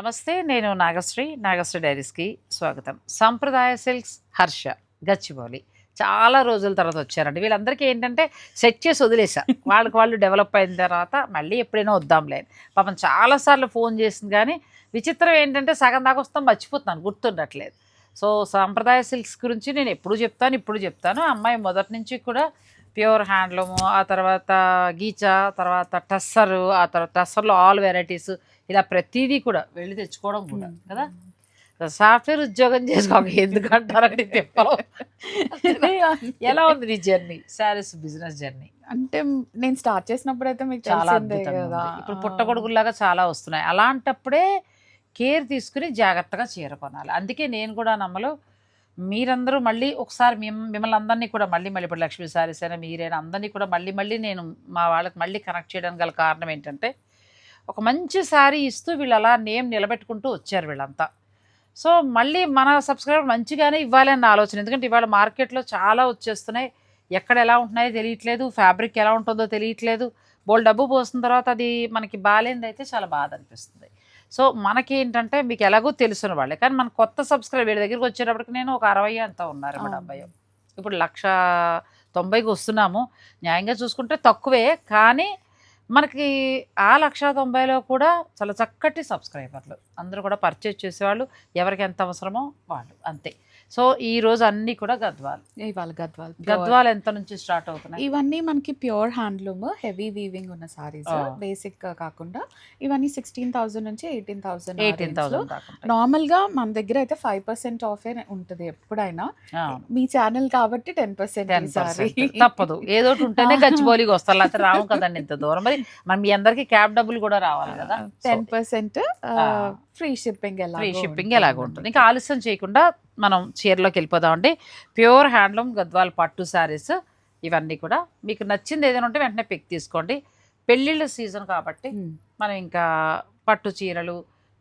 నమస్తే నేను నాగశ్రీ నాగశ్రీ డైరీస్కి స్వాగతం. సంప్రదాయ సిల్క్స్ హర్ష గచ్చిబౌలి. చాలా రోజుల తర్వాత వచ్చారండి. వీళ్ళందరికీ ఏంటంటే సెట్ చేసి వదిలేసా. వాళ్ళకి వాళ్ళు డెవలప్ అయిన తర్వాత మళ్ళీ ఎప్పుడైనా వద్దాంలే. పాపం చాలాసార్లు ఫోన్ చేసింది కానీ విచిత్రం ఏంటంటే సగం దాకా వస్తాం మర్చిపోతున్నాను గుర్తుండట్లేదు. సో సాంప్రదాయ సిల్క్స్ గురించి నేను ఎప్పుడు చెప్తాను ఇప్పుడు చెప్తాను. అమ్మాయి మొదటి నుంచి కూడా ప్యూర్ హ్యాండ్లూము ఆ తర్వాత గీచా తర్వాత టస్సరు ఆ తర్వాత టస్సర్లో ఆల్ వెరైటీస్ ఇలా ప్రతిదీ కూడా వెళ్ళి తెచ్చుకోవడం కూడా కదా? సాఫ్ట్వేర్ ఉద్యోగం చేసుకోక ఎందుకంటారండి తిప్పలో ఎలా ఉంది నీ జర్నీ? Saris business journey? అంటే నేను స్టార్ట్ చేసినప్పుడు అయితే మీకు చాలా కదా. ఇప్పుడు పుట్టగొడుగులాగా చాలా వస్తున్నాయి. అలాంటప్పుడే కేర్ తీసుకుని జాగ్రత్తగా చీర కొనాలి. అందుకే నేను కూడా నమ్మలు మీరందరూ మళ్ళీ ఒకసారి మిమ్మల్ని అందరినీ కూడా మళ్ళీ మళ్ళీ ఇప్పుడు లక్ష్మీ సారీస్ అయినా మీరైనా అందరినీ కూడా మళ్ళీ మళ్ళీ నేను మా వాళ్ళకి మళ్ళీ కనెక్ట్ చేయడానికి గల కారణం ఏంటంటే ఒక మంచి శారీ ఇస్తూ వీళ్ళు అలా నేమ్ నిలబెట్టుకుంటూ వచ్చారు వీళ్ళంతా. సో మళ్ళీ మన సబ్స్క్రైబర్ మంచిగానే ఇవ్వాలి అన్న ఆలోచన. ఎందుకంటే ఇవాళ మార్కెట్లో చాలా వచ్చేస్తున్నాయి. ఎక్కడ ఎలా ఉంటున్నాయో తెలియట్లేదు. ఫ్యాబ్రిక్ ఎలా ఉంటుందో తెలియట్లేదు. బోల్ డబ్బు పోసిన తర్వాత అది మనకి బాగాలేనిది అయితే చాలా బాధ అనిపిస్తుంది. సో మనకి ఏంటంటే మీకు ఎలాగో తెలుసున్న వాళ్ళే. కానీ మన కొత్త సబ్స్క్రైబర్ వీడి దగ్గరికి వచ్చేటప్పటికి నేను ఒక అరవై అంతా ఉన్నారు మా. డెబ్బై ఇప్పుడు లక్ష తొంభైకి వస్తున్నాము. న్యాయంగా చూసుకుంటే తక్కువే. కానీ మనకి ఆ లక్ష తొంభైలో కూడా చాలా చక్కటి సబ్స్క్రైబర్లు. అందరూ కూడా పర్చేజ్ చేసేవాళ్ళు. ఎవరికి ఎంత అవసరమో వాళ్ళు. అంతే. సో ఈ రోజు అన్నీ కూడా గద్వాలు. ఇవాళ గద్వాల్. గద్వాలు ఎంత నుంచి స్టార్ట్ అవుతున్నాయి? ఇవన్నీ మనకి ప్యూర్ హ్యాండ్లూమ్ హెవీ వీవింగ్ ఉన్న సారీస్. బేసిక్ కాకుండా ఇవన్నీ సిక్స్టీన్ థౌసండ్ నుంచి ఎయిటీన్ థౌసండ్ ఎయిటీన్ థౌసండ్. నార్మల్గా మన దగ్గర అయితే ఫైవ్ పర్సెంట్ ఆఫ్ ఉంటుంది ఎప్పుడైనా. మీ ఛానల్ కాబట్టి టెన్ పర్సెంట్ 10% తప్పదు. ఏదో ఉంటేనే గచ్చిబౌలికి వస్తారు. లేకపోతే రావు కదండి ఇంత దూరం. మరి మన మీ అందరికి క్యాబ్ డబ్బులు కూడా రావాలి కదా. Ten percent. ఫ్రీ షిప్పింగ్ ఎలా ఫ్రీ షిప్పింగ్ ఎలాగో ఉంటుంది. ఇంకా ఆలస్యం చేయకుండా మనం చీరలోకి వెళ్ళిపోదామండి ప్యూర్ హ్యాండ్లూమ్ గద్వాల్ పట్టు శారీస్ ఇవన్నీ కూడా. మీకు నచ్చింది ఏదైనా ఉంటే వెంటనే పిక్ తీసుకోండి. పెళ్ళిళ్ళ సీజన్ కాబట్టి మనం ఇంకా పట్టు చీరలు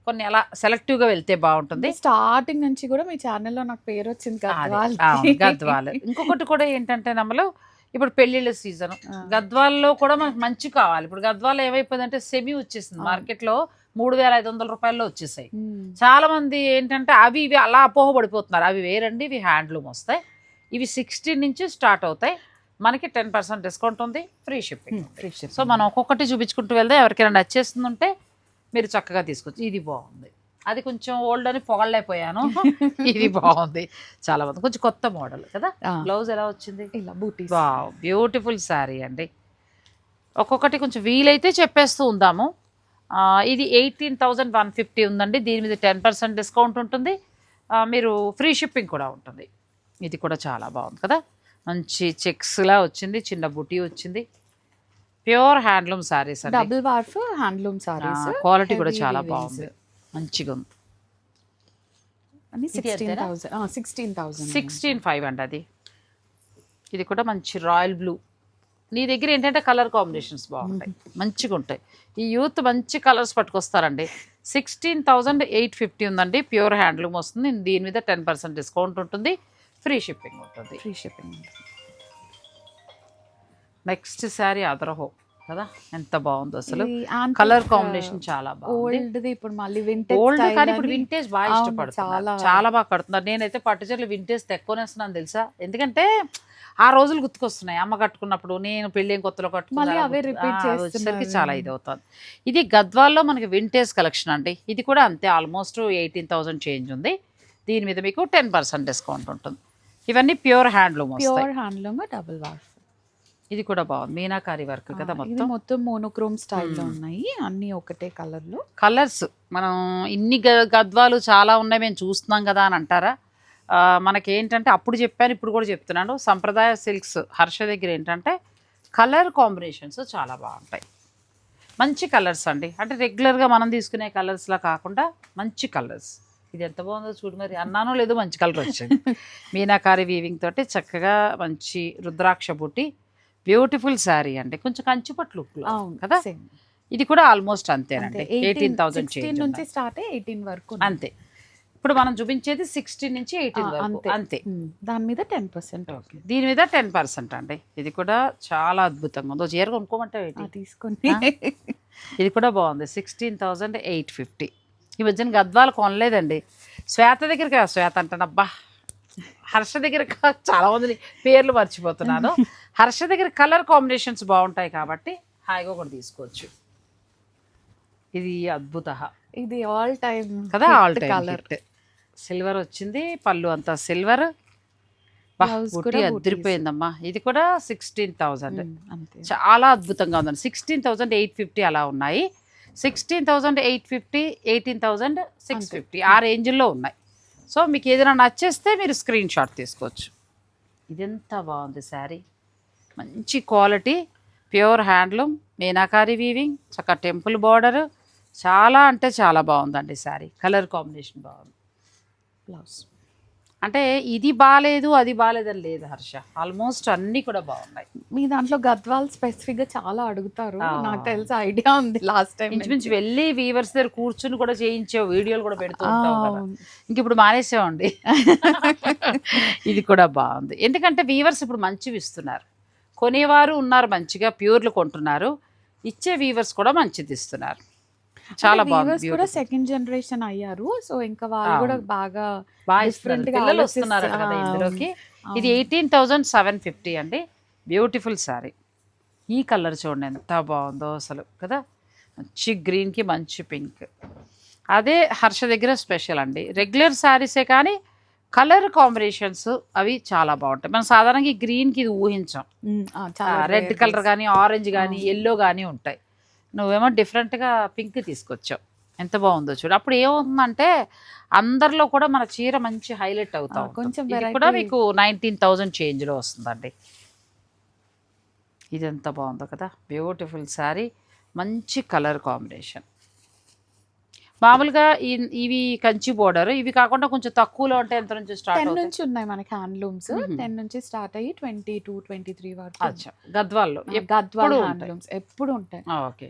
కొన్ని అలా సెలెక్టివ్గా వెళ్తే బాగుంటుంది. స్టార్టింగ్ నుంచి కూడా మీ ఛానల్లో నాకు పేరు వచ్చింది గద్వాల్. ఇంకొకటి కూడా ఏంటంటే నమ్మలు ఇప్పుడు పెళ్ళిళ్ళ సీజన్. గద్వాల్లో కూడా మనకు మంచి కావాలి. ఇప్పుడు గద్వాల్ ఏమైపోయిందంటే సెమీ వచ్చేసింది. మార్కెట్లో మూడు వేల ఐదు వందల రూపాయల్లో వచ్చేసాయి. చాలా మంది ఏంటంటే అవి ఇవి అలా అపోహ పడిపోతున్నారు అవి వేరండి ఇవి హ్యాండ్లూమ్ వస్తాయి. ఇవి సిక్స్టీన్ నుంచి స్టార్ట్ అవుతాయి. మనకి టెన్ పర్సెంట్ డిస్కౌంట్ ఉంది ఫ్రీ షిప్పింగ్ ఫ్రీ సో మనం ఒక్కొక్కటి చూపించుకుంటూ వెళ్తే ఎవరికైనా నచ్చేస్తుందంటే మీరు చక్కగా తీసుకోవచ్చు ఇది బాగుంది. అది కొంచెం ఓల్డ్ అని పొగలేకపోయాను ఇది బాగుంది. చాలా బాగుంది. కొంచెం కొత్త మోడల్ కదా. బ్లౌజ్ ఎలా వచ్చింది? ఇలా వావ్ బ్యూటిఫుల్ శారీ అండి. ఒక్కొక్కటి కొంచెం వీలైతే చెప్పేస్తూ ఉందాము. ఇది ఎయిటీన్ థౌజండ్ వన్ ఫిఫ్టీ ఉందండి. దీని మీద టెన్ పర్సెంట్ డిస్కౌంట్ ఉంటుంది. మీరు ఫ్రీ షిప్పింగ్ కూడా ఉంటుంది. ఇది కూడా చాలా బాగుంది కదా. మంచి చెక్స్లా వచ్చింది చిన్న బుటీ వచ్చింది. ప్యూర్ హ్యాండ్లూమ్ శారీస్ అండి. Double warp handloom saris quality కూడా చాలా. బాగుంది. మంచిగా ఉంది. సిక్స్టీన్ ఫైవ్ అండి అది. ఇది కూడా మంచి రాయల్ బ్లూ. నీ దగ్గర ఏంటంటే కలర్ కాంబినేషన్స్ బాగుంటాయి. మంచిగా ఉంటాయి ఈ యూత్ మంచి కలర్స్ పట్టుకొస్తారండి. సిక్స్టీన్ థౌజండ్ ఎయిట్ ఫిఫ్టీ ఉందండి. ప్యూర్ హ్యాండ్లూమ్ వస్తుంది. దీని మీద టెన్ పర్సెంట్ డిస్కౌంట్ ఉంటుంది. ఫ్రీ షిప్పింగ్ ఉంటుంది. ఫ్రీ షిప్పింగ్ నెక్స్ట్ శారీ అదరహో కదా? ఎంత బాగుందో అసలు. కలర్ కాంబినేషన్ చాలా బాగుంది. ఇప్పుడు మళ్ళీ వింటేజ్ ఓల్డ్ కానీ ఇప్పుడు వింటేజ్ బాగా ఇష్టపడుతున్నారు. చాలా. బాగా కడుతున్నారు. నేనైతే పట్టు చీరలు వింటేజ్ తెక్కునేస్తున్నాను తెలుసా? ఎందుకంటే ఆ రోజులు గుర్తుకొస్తున్నాయి. అమ్మ కట్టుకున్నప్పుడు నేను పెళ్ళి కొత్తలో మళ్ళీ కట్టుకున్నా అవే repeat వచ్చేసరికి చేస్తున్నారు. చాలా ఇది అవుతుంది ఇది గద్వాల్లో మనకి వింటేజ్ కలెక్షన్ అండి. ఇది కూడా అంతే ఆల్మోస్ట్ ఎయిటీన్ థౌసండ్ చేంజ్ ఉంది. దీని మీద మీకు టెన్ పర్సెంట్ డిస్కౌంట్ ఉంటుంది. ఇవన్నీ pure handloom pure handloom double warp ఇది కూడా బాగుంది. మీనాకారి వర్క్ కదా మొత్తం? మొత్తం మోనోక్రోమ్ స్టైల్లో. ఉన్నాయి. అన్ని ఒకటే కలర్లో కలర్స్ మనం ఇన్ని గ- గద్వాలు చాలా ఉన్నాయి మేము చూస్తున్నాం కదా అని అంటారా? మనకి ఏంటంటే అప్పుడు చెప్పాను ఇప్పుడు కూడా చెప్తున్నాను. సంప్రదాయ సిల్క్స్ హర్ష దగ్గర ఏంటంటే కలర్ కాంబినేషన్స్ చాలా బాగుంటాయి. మంచి కలర్స్ అండి. అంటే రెగ్యులర్గా మనం తీసుకునే కలర్స్లా కాకుండా మంచి కలర్స్. ఇది ఎంత బాగుందో చూడు మరి. అన్నానో లేదో మంచి కలర్ వచ్చింది. మీనాకారి వీవింగ్ తోటి చక్కగా మంచి రుద్రాక్ష బుట్టి బ్యూటిఫుల్ శారీ అండి. కొంచెం కంచిపట్టు లుక్ కదా. ఇది కూడా ఆల్మోస్ట్ అంతేనండి. అంతే. ఎయిటీన్ థౌసండ్ 16 నుంచి స్టార్ట్ ఎయిటీన్ వరకు. అంతే. ఇప్పుడు మనం చూపించేది సిక్స్టీన్ నుంచి ఎయిటీన్ అంతే. అంతే. దాని మీద టెన్ పర్సెంట్ దీని మీద టెన్ పర్సెంట్ అండి. ఇది కూడా చాలా అద్భుతంగా ఉంది. చీర కొనుక్కోమంటే? తీసుకొని. ఇది కూడా బాగుంది. సిక్స్టీన్ థౌజండ్ ఎయిట్ ఫిఫ్టీ ఈ మధ్యన గద్వాలు కొనలేదండి. శ్వేత దగ్గరికి శ్వేత అంటాను అబ్బా హర్ష దగ్గర చాలా మంది పేర్లు మర్చిపోతున్నాను. హర్ష దగ్గర కలర్ కాంబినేషన్స్ బాగుంటాయి కాబట్టి హాయిగా ఒకటి తీసుకోవచ్చు. ఇది అద్భుత. ఇది ఆల్ టైమ్ కదా ఆల్ కలర్. టైమ్ సిల్వర్ వచ్చింది పళ్ళు అంతా సిల్వర్. booties. అదిరిపోయిందమ్మా. ఇది కూడా సిక్స్టీన్ థౌజండ్ చాలా అద్భుతంగా ఉందండి. సిక్స్టీన్ థౌజండ్ ఎయిట్ ఫిఫ్టీ అలా ఉన్నాయి. Sixteen thousand eight fifty eighteen thousand six fifty ఆ రేంజ్లో ఉన్నాయి. సో మీకు ఏదైనా నచ్చేస్తే మీరు స్క్రీన్ షాట్ తీసుకోవచ్చు. ఇదెంత బాగుంది శారీ. మంచి quality pure handloom Meenakari weaving చక్క టెంపుల్ బార్డర్. చాలా అంటే చాలా బాగుందండి శారీ. కలర్ కాంబినేషన్ బాగుంది. బ్లౌజ్. అంటే ఇది బాగాలేదు అది బాగాలేదని లేదు హర్ష. ఆల్మోస్ట్ అన్నీ కూడా బాగున్నాయి. మీ దాంట్లో గద్వాల్ స్పెసిఫిక్గా చాలా అడుగుతారు. నాకు తెలిసి ఐడియా ఉంది లాస్ట్ టైం ఇంచుమించు వెళ్ళి వీవర్స్ దగ్గర కూర్చుని కూడా చేయించే వీడియోలు కూడా పెడుతూ ఇంక ఇప్పుడు మానేసామండి. ఇది కూడా బాగుంది. ఎందుకంటే వీవర్స్ ఇప్పుడు మంచివి ఇస్తున్నారు. కొనేవారు ఉన్నారు మంచిగా ప్యూర్లు కొంటున్నారు. ఇచ్చే వీవర్స్ కూడా మంచిది ఇస్తున్నారు. చాలా బాగుంది కూడా. సెకండ్ జనరేషన్ అయ్యారు. సో ఇంకా వాళ్ళు కూడా. బాగా బాగా. గా పిల్లలు వస్తున్నారు కదా ఇందులోకి. ఇది ఎయిటీన్ థౌజండ్ సెవెన్ ఫిఫ్టీ అండి. బ్యూటిఫుల్ శారీ ఈ కలర్ చూడండి ఎంత బాగుందో అసలు కదా? మంచి గ్రీన్కి మంచి పింక్ అదే హర్ష దగ్గర స్పెషల్ అండి. రెగ్యులర్ శారీసే కానీ కలర్ కాంబినేషన్స్ అవి చాలా బాగుంటాయి. మనం సాధారణంగా ఈ గ్రీన్కి ఇది ఊహించాం. Red colour. కానీ ఆరెంజ్ కానీ ఎల్లో కానీ ఉంటాయి. నువ్వేమో డిఫరెంట్గా పింక్ తీసుకొచ్చావు. ఎంత బాగుందో చూడు. అప్పుడు ఏమవుతుందంటే అందరిలో కూడా మన చీర మంచి హైలైట్ అవుతా. కొంచెం కూడా మీకు నైన్టీన్ థౌజండ్ చేంజ్లో వస్తుందండి. ఇది ఎంత బాగుందో కదా. బ్యూటిఫుల్ శారీ మంచి కలర్ కాంబినేషన్ మామూలుగా ఇవి కంచి బోర్డర్. ఇవి కాకుండా కొంచెం తక్కువలో ఉంటే ఎంత నుంచి స్టార్ట్ టెన్ నుంచి ఉన్నాయి మనకి హ్యాండ్లూమ్స్. టెన్ నుంచి స్టార్ట్ అయ్యి ట్వంటీ టూ ట్వంటీ త్రీ వరకు. గద్వాల్లో. గద్వాల్. హ్యాండ్లూమ్స్. ఎప్పుడు ఉంటాయి. ఓకే.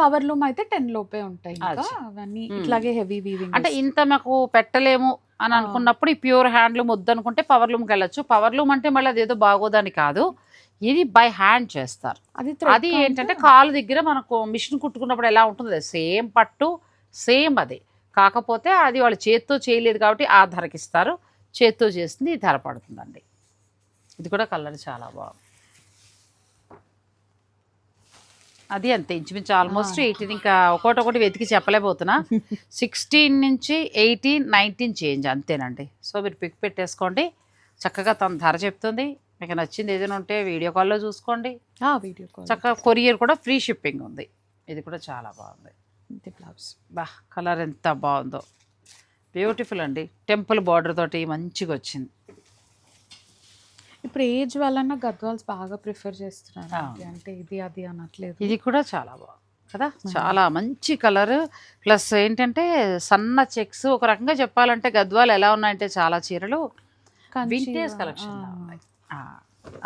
పవర్ లూమ్ అయితే టెన్ లోపే ఉంటాయి. అవన్నీ. ఇట్లాగే హెవీ వీవింగ్ అంటే ఇంత మాకు పెట్టలేము అని. అనుకున్నప్పుడు ఈ ప్యూర్ హ్యాండ్లూమ్ వద్దనుకుంటే పవర్ లూమ్కి వెళ్ళొచ్చు. పవర్ లూమ్ అంటే మళ్ళీ అదేదో బాగోదని కాదు. ఇది బై హ్యాండ్ చేస్తారు. అది అది ఏంటంటే కాలు దగ్గర మనకు మిషన్ కుట్టుకున్నప్పుడు ఎలా ఉంటుంది సేమ్ పట్టు సేమ్ అది. కాకపోతే అది వాళ్ళు చేత్తో చేయలేదు కాబట్టి ఆ ధరకి ఇస్తారు. చేత్తో చేస్తుంది ఈ ధర పడుతుందండి. ఇది కూడా కలర్ చాలా బాగుంది. అది అంతే ఇంచుమించు ఆల్మోస్ట్ ఎయిటీన్ ఇంకా ఒకటి ఒకటి వెతికి చెప్పలేకపోతున్నా. సిక్స్టీన్ నుంచి ఎయిటీన్ నైన్టీన్ చేంజ్ అంతేనండి. సో మీరు పిక్ పెట్టేసుకోండి. చక్కగా తన ధర చెప్తుంది. మీకు నచ్చింది ఏదైనా ఉంటే వీడియో కాల్లో చూసుకోండి. వీడియో కాల్ చక్కగా కొరియర్ కూడా ఫ్రీ షిప్పింగ్ ఉంది. ఇది కూడా చాలా బాగుంది. బ్లౌజ్. బా కలర్ ఎంత బాగుందో. బ్యూటిఫుల్ అండి. టెంపుల్ బార్డర్ తోటి మంచిగా వచ్చింది. ఇప్పుడు ఏజ్ వలన గద్వాల్స్ బాగా ప్రిఫర్ చేస్తున్నారు. అంటే- ఇది అది అనట్లేదు. ఇది కూడా చాలా బాగుంది. కదా? చాలా మంచి కలర్. ప్లస్ ఏంటంటే సన్న చెక్స్ ఒక రకంగా చెప్పాలంటే గద్వాలు ఎలా ఉన్నాయంటే చాలా చీరలు. వింటేజ్ కలెక్షన్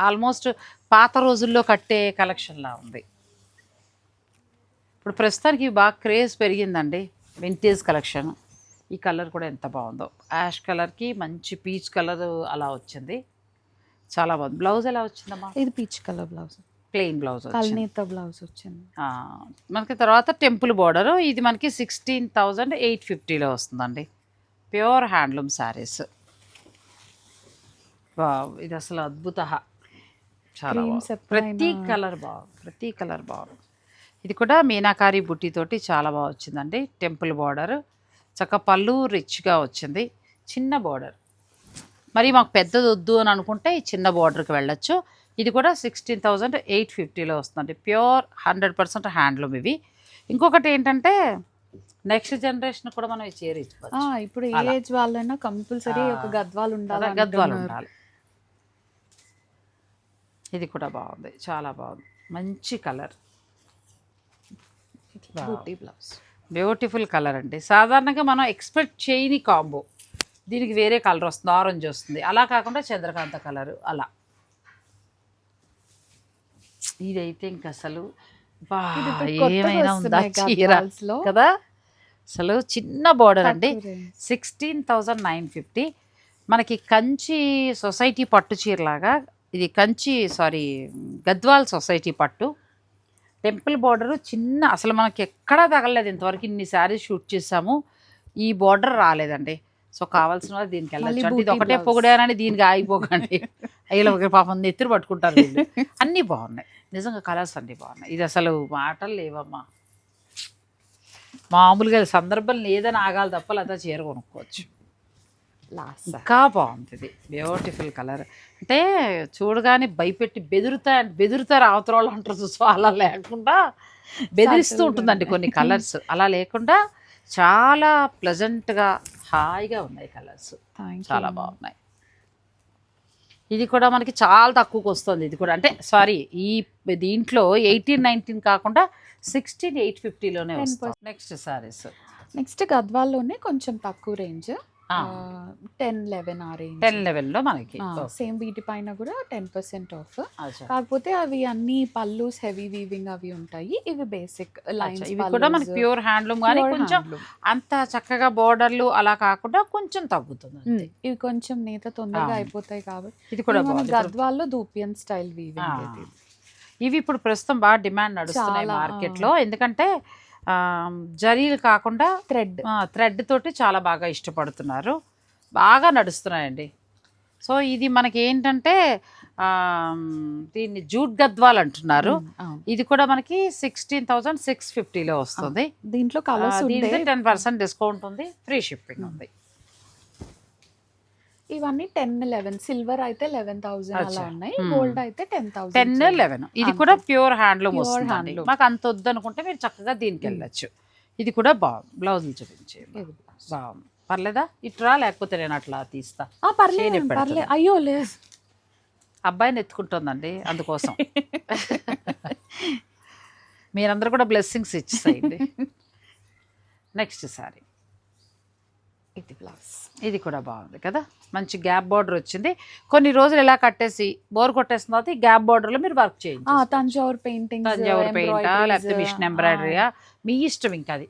ఆల్మోస్ట్ పాత రోజుల్లో కట్టే కలెక్షన్ లా ఉంది. ఇప్పుడు ప్రస్తుతానికి బాగా క్రేజ్ పెరిగిందండి. వింటేజ్ కలెక్షన్ ఈ కలర్ కూడా ఎంత బాగుందో. యాష్ కలర్కి మంచి పీచ్ కలర్ అలా వచ్చింది. చాలా బాగుంది. బ్లౌజ్ ఎలా వచ్చిందమ్మా? ఇది peach colour blouse plain blouse కల్నేత blouse వచ్చింది. మనకి తర్వాత టెంపుల్ బార్డర్ ఇది మనకి సిక్స్టీన్ థౌజండ్ ఎయిట్ ఫిఫ్టీలో వస్తుందండి. ప్యూర్ హ్యాండ్లూమ్ శారీస్ ఇది అసలు అద్భుత. చాలా ప్రతి కలర్ బాగుంది. ప్రతి కలర్ బాగుంది. ఇది కూడా మీనాకారి బుట్టి తోటి చాలా బాగా వచ్చిందండి. Temple border. చక్క పళ్ళు రిచ్గా వచ్చింది. చిన్న బార్డర్. మరి మాకు పెద్దది వద్దు అని అనుకుంటే ఈ చిన్న బార్డర్కి వెళ్ళొచ్చు. ఇది కూడా సిక్స్టీన్ థౌజండ్ ఎయిట్ ఫిఫ్టీలో వస్తుందండి. ప్యూర్ హండ్రెడ్ పర్సెంట్ హ్యాండ్లూమ్ ఇవి. ఇంకొకటి ఏంటంటే నెక్స్ట్ జనరేషన్ కూడా మనం ఈ చీర ఆ, ఇచ్చుకోవచ్చు ఇప్పుడు ఏ. ఏజ్ వాళ్ళైనా కంపల్సరీ. ఒక గద్వాలు ఉండాలి గద్వాలు. ఉండాలి. ఇది కూడా బాగుంది. చాలా బాగుంది. మంచి కలర్. బ్లౌజ్ బ్యూటిఫుల్ కలర్ అండి. సాధారణంగా మనం ఎక్స్పెక్ట్ చేయని కాంబో. దీనికి వేరే కలర్ వస్తుంది. ఆరెంజ్ వస్తుంది. అలా కాకుండా చంద్రకాంత కలర్. అలా. ఇదైతే ఇంక అసలు ఏమైనా ఉందా చీర. కదా? అసలు చిన్న బార్డర్ అండి. సిక్స్టీన్ థౌజండ్ నైన్ ఫిఫ్టీ మనకి కంచి సొసైటీ పట్టు చీరలాగా ఇది కంచి సారీ గద్వాల్ సొసైటీ పట్టు. టెంపుల్ బార్డర్ చిన్న అసలు మనకి ఎక్కడా తగలలేదు ఇంతవరకు ఇన్ని శారీస్ షూట్ చేసాము. ఈ బార్డర్ రాలేదండి. సో కావాల్సిన వాళ్ళు దీనికి వెళ్ళచ్చు. అంటే ఇది ఒకటే. పొగిడానని దీనికి ఆగిపోకండి. అయ్యో ఒక పాపం నెత్తురు పట్టుకుంటారు వీళ్ళు. అన్నీ బాగున్నాయి. నిజంగా కలర్స్ అన్నీ బాగున్నాయి. ఇది అసలు మాటలు లేవమ్మా. మామూలుగా సందర్భం లేదని ఆగాలి తప్ప లేదా చీర కొనుక్కోవచ్చు. లాస్ట్ ఇంకా బాగుంది ఇది బ్యూటిఫుల్ కలర్ అంటే చూడగానే భయపెట్టి బెదురుతా బెదురుతారు అవతల వాళ్ళు అంటారు చూసు అలా లేకుండా బెదిరిస్తూ ఉంటుందండి. కొన్ని కలర్స్ అలా లేకుండా చాలా ప్లెజెంట్గా హాయిగా ఉన్నాయి కలర్స్ చాలా బాగున్నాయి. ఇది కూడా మనకి చాలా తక్కువకి వస్తుంది. ఇది కూడా అంటే సారీ ఈ దీంట్లో ఎయిటీన్ నైన్టీన్ కాకుండా సిక్స్టీన్ ఎయిట్ ఫిఫ్టీలోనే 10% వస్తుంది నెక్స్ట్ సారీస్ నెక్స్ట్ గద్వాల్లోనే కొంచెం తక్కువ రేంజ్ టెన్ లెవెన్ ఆ రేంజ్ టెన్ లెవెల్లో మనకి. సేమ్ వీటి పైన కూడా టెన్ పర్సెంట్ ఆఫ్. కాకపోతే అవి అన్ని పల్లూస్ హెవీ వీవింగ్ అవి ఉంటాయి. ఇవి బేసిక్ లైన్స్ ఇవి కూడా మనకి ప్యూర్ హ్యాండ్లూమ్ కానీ కొంచెం అంత చక్కగా బోర్డర్లు అలా కాకుండా కొంచెం తగ్గుతుంది. ఇవి కొంచెం నేత తొందరగా. అయిపోతాయి కాబట్టి ఇది కూడా గద్వాల్లో దూపియన్ స్టైల్ వీవింగ్ ఇవి ఇప్పుడు ప్రస్తుతం బాగా డిమాండ్ నడుస్తున్నాయి చాలా, మార్కెట్లో. ఎందుకంటే జరీలు కాకుండా థ్రెడ్. థ్రెడ్ తోటి చాలా బాగా ఇష్టపడుతున్నారు. బాగా నడుస్తున్నాయండి. సో ఇది మనకి ఏంటంటే దీన్ని జూట్ గద్వాల్ అంటున్నారు. ఇది కూడా మనకి సిక్స్టీన్ థౌసండ్ సిక్స్ ఫిఫ్టీలో వస్తుంది. దీంట్లో టెన్ పర్సెంట్ డిస్కౌంట్ ఉంది ఫ్రీ షిప్పింగ్ ఉంది. ఇవన్నీ టెన్ లెవెన్. సిల్వర్ అయితే లెవెన్ థౌసండ్ అలా. ఉన్నాయి. గోల్డ్ అయితే టెన్ థౌసండ్ టెన్ లెవెన్. ఇది. కూడా ప్యూర్ హ్యాండ్లూమ్ handloom. మాకు అంత వద్దు అనుకుంటే మీరు చక్కగా దీనికి వెళ్ళచ్చు. ఇది కూడా బాగుంది బ్లౌజులు చూపించే బాగుంది. పర్లేదా? ఇట్రా లేకపోతే నేను అట్లా తీస్తా. పర్లేదు? పర్లేదు అయ్యో లేదు. అబ్బాయిని ఎత్తుకుంటుందండి అందుకోసం. మీరందరూ కూడా బ్లెస్సింగ్స్ ఇచ్చేసేయండి. నెక్స్ట్ సారీ ఇది బ్లౌజ్. ఇది కూడా బాగుంది కదా? మంచి గ్యాప్ బార్డర్ వచ్చింది. కొన్ని రోజులు ఇలా కట్టేసి బోర్ కొట్టేసిన తర్వాత ఈ గ్యాప్ బార్డర్లో మీరు వర్క్ చేయండి. తంజావూర్ పెయింటింగ్ తంజావూరు పెయింటా లేకపోతే మిషన్ ఎంబ్రాయిడరీయా మీ ఇష్టం ఇంకా అది.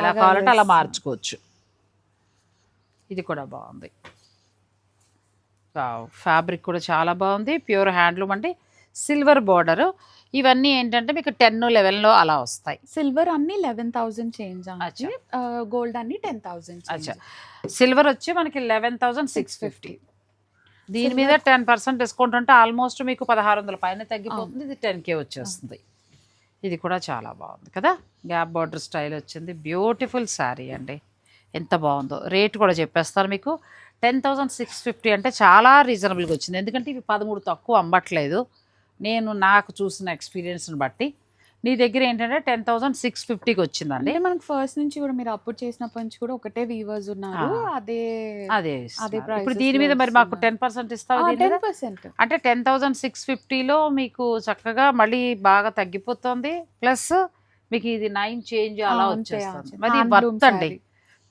ఎలా కావాలంటే అలా. మార్చుకోవచ్చు. ఇది కూడా బాగుంది. ఫ్యాబ్రిక్ కూడా చాలా బాగుంది. ప్యూర్ హ్యాండ్లూమ్ అంటే సిల్వర్ బార్డర్ ఇవన్నీ ఏంటంటే మీకు టెన్ లెవెన్లో అలా వస్తాయి. సిల్వర్ అన్ని లెవెన్ థౌసండ్ చేంజ్. గోల్డ్ అన్ని టెన్ థౌసండ్ అచ్చా. సిల్వర్ వచ్చి మనకి లెవెన్ థౌసండ్ సిక్స్ ఫిఫ్టీ. దీని మీద టెన్ పర్సెంట్ డిస్కౌంట్ ఉంటే ఆల్మోస్ట్ మీకు పదహారు వందల పైన తగ్గిపోతుంది ఇది టెన్ కే వచ్చేస్తుంది. ఇది కూడా చాలా బాగుంది కదా? గ్యాప్ బార్డర్ స్టైల్ వచ్చింది. బ్యూటిఫుల్ శారీ అండి. ఎంత బాగుందో. రేట్ కూడా చెప్పేస్తాను మీకు. టెన్ థౌజండ్ సిక్స్ ఫిఫ్టీ అంటే చాలా రీజనబుల్గా వచ్చింది. ఎందుకంటే ఇవి పదమూడు తక్కువ అమ్మట్లేదు. నేను నాకు చూసిన ఎక్స్పీరియన్స్ని బట్టి నీ దగ్గర ఏంటంటే టెన్ థౌజండ్ సిక్స్ ఫిఫ్టీకి వచ్చిందండి అంటే మనకు ఫస్ట్ నుంచి కూడా మీరు అప్పుడు చేసినప్పటి నుంచి కూడా ఒకటే వీవర్స్ ఉన్నారు. అదే అదే అదే. ఇప్పుడు దీని మీద మరి మాకు. టెన్ పర్సెంట్ ఇస్తావా టెన్? పర్సెంట్ అంటే టెన్ థౌజండ్ సిక్స్ ఫిఫ్టీలో మీకు చక్కగా మళ్ళీ బాగా తగ్గిపోతుంది ప్లస్ మీకు ఇది నైన్ చేంజ్ అలా వచ్చేస్తుంది. మరి వర్త్ అండి.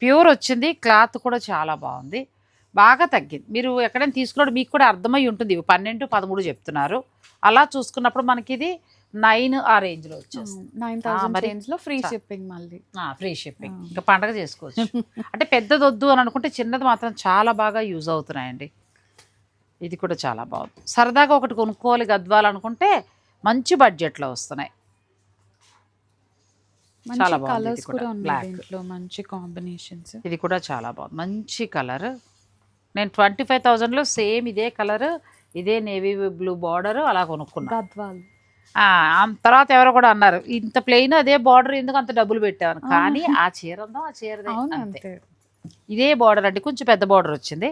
ప్యూర్ వచ్చింది క్లాత్ కూడా చాలా బాగుంది బాగా తగ్గింది. మీరు ఎక్కడైనా తీసుకున్నప్పుడు మీకు కూడా అర్థమై ఉంటుంది. పన్నెండు పదమూడు చెప్తున్నారు. అలా చూసుకున్నప్పుడు మనకి ఇది నైన్ ఆ వచ్చేస్తుంది. నైన్ థౌసండ్ చేంజ్లో ఫ్రీ చా- షిప్పింగ్ మళ్ళీ. Free shipping. ఇంకా పండగ చేసుకోవచ్చు. అంటే పెద్దది వద్దు అని అనుకుంటే చిన్నది మాత్రం చాలా బాగా యూజ్ అవుతున్నాయండి. ఇది కూడా చాలా బాగుంది. సరదాగా ఒకటి కొనుక్కోవాలి గద్వాలనుకుంటే మంచి బడ్జెట్లో వస్తున్నాయి. చాలా బాగుంది. దీంట్లో. మంచి కాంబినేషన్స్. ఇది కూడా చాలా బాగుంది. మంచి కలర్. నేను ట్వంటీ ఫైవ్ థౌజండ్లో సేమ్ ఇదే కలర్ ఇదే నేవీ బ్లూ బార్డర్ అలా కొనుక్కున్నా. గద్వాల్ తర్వాత ఎవరో కూడా అన్నారు ఇంత ప్లెయిన్ అదే బార్డర్ ఎందుకు అంత డబ్బులు పెట్టాను కానీ ఆ చీర ఉందో ఆ చీరదే. అంతే. ఇదే బార్డర్ అంటే కొంచెం పెద్ద బార్డర్ వచ్చింది.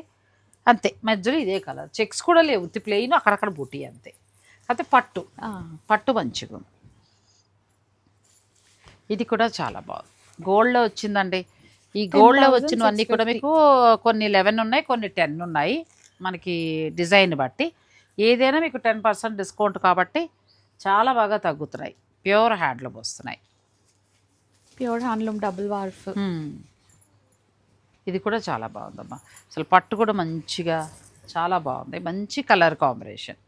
అంతే. మధ్యలో ఇదే కలర్. చెక్స్ కూడా లేవు. ఉత్తి ప్లెయిన్ అక్కడక్కడ బుట్టి అంతే. అయితే పట్టు. పట్టు మంచిగా. ఇది కూడా చాలా బాగుంది. గోల్డ్లో వచ్చిందండి. ఈ గోల్డ్లో 10,650. వచ్చినవన్నీ కూడా మీకు కొన్ని లెవెన్ ఉన్నాయి కొన్ని టెన్ ఉన్నాయి. మనకి డిజైన్ బట్టి ఏదైనా మీకు టెన్ పర్సెంట్ డిస్కౌంట్ కాబట్టి చాలా బాగా తగ్గుతున్నాయి. ప్యూర్ హ్యాండ్లూమ్ వస్తున్నాయి. Pure handloom double warp. ఇది కూడా చాలా బాగుందమ్మా. అసలు పట్టు కూడా మంచిగా చాలా బాగుంది. మంచి కలర్ కాంబినేషన్.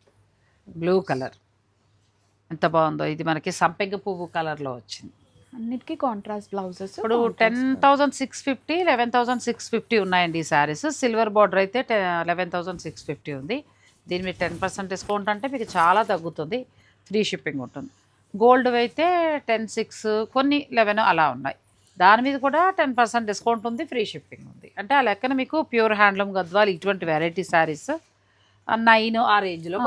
Blue colour. ఎంత బాగుందో. ఇది మనకి సంపెంగ పువ్వు కలర్లో వచ్చింది. అన్నిటికీ కాంట్రాస్ట్ బ్లౌజెస్ ఇప్పుడు ten thousand six fifty eleven thousand six fifty ఉన్నాయండి ఈ శారీస్ సిల్వర్ బార్డర్ అయితే లెవెన్ థౌజండ్ సిక్స్ ఫిఫ్టీ ఉంది. దీని మీద టెన్ పర్సెంట్ డిస్కౌంట్ అంటే మీకు చాలా తగ్గుతుంది. ఫ్రీ షిప్పింగ్ ఉంటుంది. గోల్డ్ అయితే టెన్ సిక్స్ కొన్ని లెవెన్ అలా ఉన్నాయి. దాని మీద కూడా టెన్ పర్సెంట్ డిస్కౌంట్ ఉంది ఫ్రీ షిప్పింగ్ ఉంది. అంటే ఆ లెక్కన మీకు ప్యూర్ హ్యాండ్లూమ్ గద్వాలు ఇటువంటి వెరైటీ శారీస్ నైన్ ఆ రేంజ్లో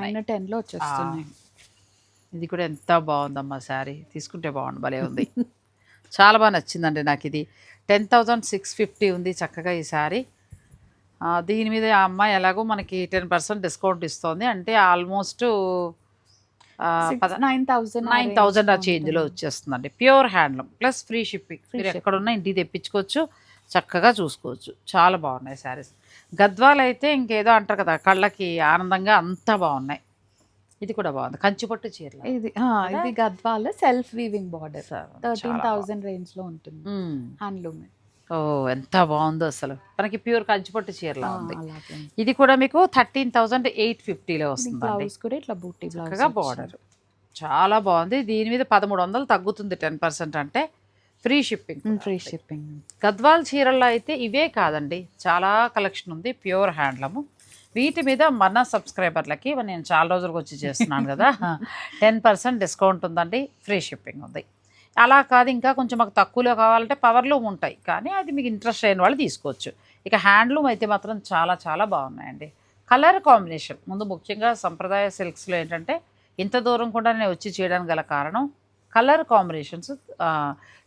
నైన్ టెన్లో వచ్చేస్తున్నాయి. ఇది కూడా ఎంత బాగుందమ్మా శారీ. తీసుకుంటే బాగుండు భలే ఉంది. చాలా బాగా నచ్చిందండి నాకు ఇది. టెన్ థౌజండ్ సిక్స్ ఫిఫ్టీ ఉంది చక్కగా ఈ శారీ. దీని మీద ఆ అమ్మాయి ఎలాగో మనకి టెన్ పర్సెంట్ డిస్కౌంట్ ఇస్తుంది. అంటే almost nine thousand nine thousand ఆ చేంజ్లో వచ్చేస్తుందండి. Pure handloom plus free shipping. మీరు ఎక్కడున్నా ఇంటికి తెప్పించుకోవచ్చు చక్కగా చూసుకోవచ్చు. చాలా బాగున్నాయి శారీస్. గద్వాలు అయితే ఇంకేదో అంటారు కదా కళ్ళకి ఆనందంగా అంతా బాగున్నాయి. ఇది కూడా బాగుంది. కంచిపట్టు చీరలు? ఇది ఇది Gadwal self weaving border thirteen. Thousand రేంజ్లో ఉంటుంది. హ్యాండ్లూమ్ ఓ ఎంత బాగుందో అసలు. మనకి ప్యూర్ కంచిపట్టు చీరలా ఉంది. ఇది కూడా మీకు థర్టీన్ థౌజండ్ ఎయిట్ ఫిఫ్టీలో వస్తుందండి. బ్లౌజ్ కూడా ఇట్లా బూటీ చక్కగా బార్డర్ చాలా బాగుంది. దీని మీద పదమూడు వందలు తగ్గుతుంది టెన్ పర్సెంట్ అంటే free shipping free shipping Gadwal చీరల్లో అయితే ఇవే కాదండి. చాలా కలెక్షన్ ఉంది. ప్యూర్ హ్యాండ్లూమ్ వీటి మీద మన సబ్స్క్రైబర్లకి నేను చాలా రోజులకు వచ్చి చేస్తున్నాను కదా. టెన్ పర్సెంట్ డిస్కౌంట్ ఉందండి ఫ్రీ షిప్పింగ్ ఉంది. అలా కాదు ఇంకా కొంచెం మాకు తక్కువలో కావాలంటే పవర్లూమ్ ఉంటాయి కానీ అది మీకు ఇంట్రెస్ట్ అయిన వాళ్ళు తీసుకోవచ్చు. ఇక హ్యాండ్లూమ్ అయితే మాత్రం చాలా చాలా బాగున్నాయండి. Colour combination. ముందు ముఖ్యంగా సంప్రదాయ సిల్క్స్లో ఏంటంటే ఇంత దూరం కూడా నేను వచ్చి చేయడానికి గల కారణం కలర్ కాంబినేషన్స్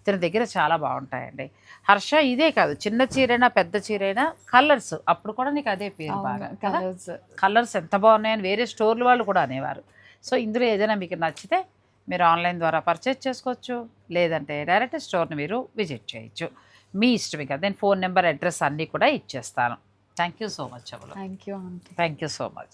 తన దగ్గర చాలా బాగుంటాయండి. హర్ష ఇదే కాదు చిన్న చీరైనా పెద్ద చీరైనా కలర్స్ అప్పుడు కూడా నీకు అదే పేరు బాగా కదా? కలర్స్. కలర్స్ ఎంత బాగున్నాయని వేరే స్టోర్ల వాళ్ళు కూడా అనేవారు. సో ఇందులో ఏదైనా మీకు నచ్చితే మీరు ఆన్లైన్ ద్వారా పర్చేజ్ చేసుకోవచ్చు లేదంటే డైరెక్ట్ స్టోర్ని మీరు విజిట్ చేయొచ్చు. మీ ఇష్టం ఇక నేను ఫోన్ నెంబర్ అడ్రస్ అన్నీ కూడా ఇచ్చేస్తాను. Thank you so much Amalu. Thank you thank you so much.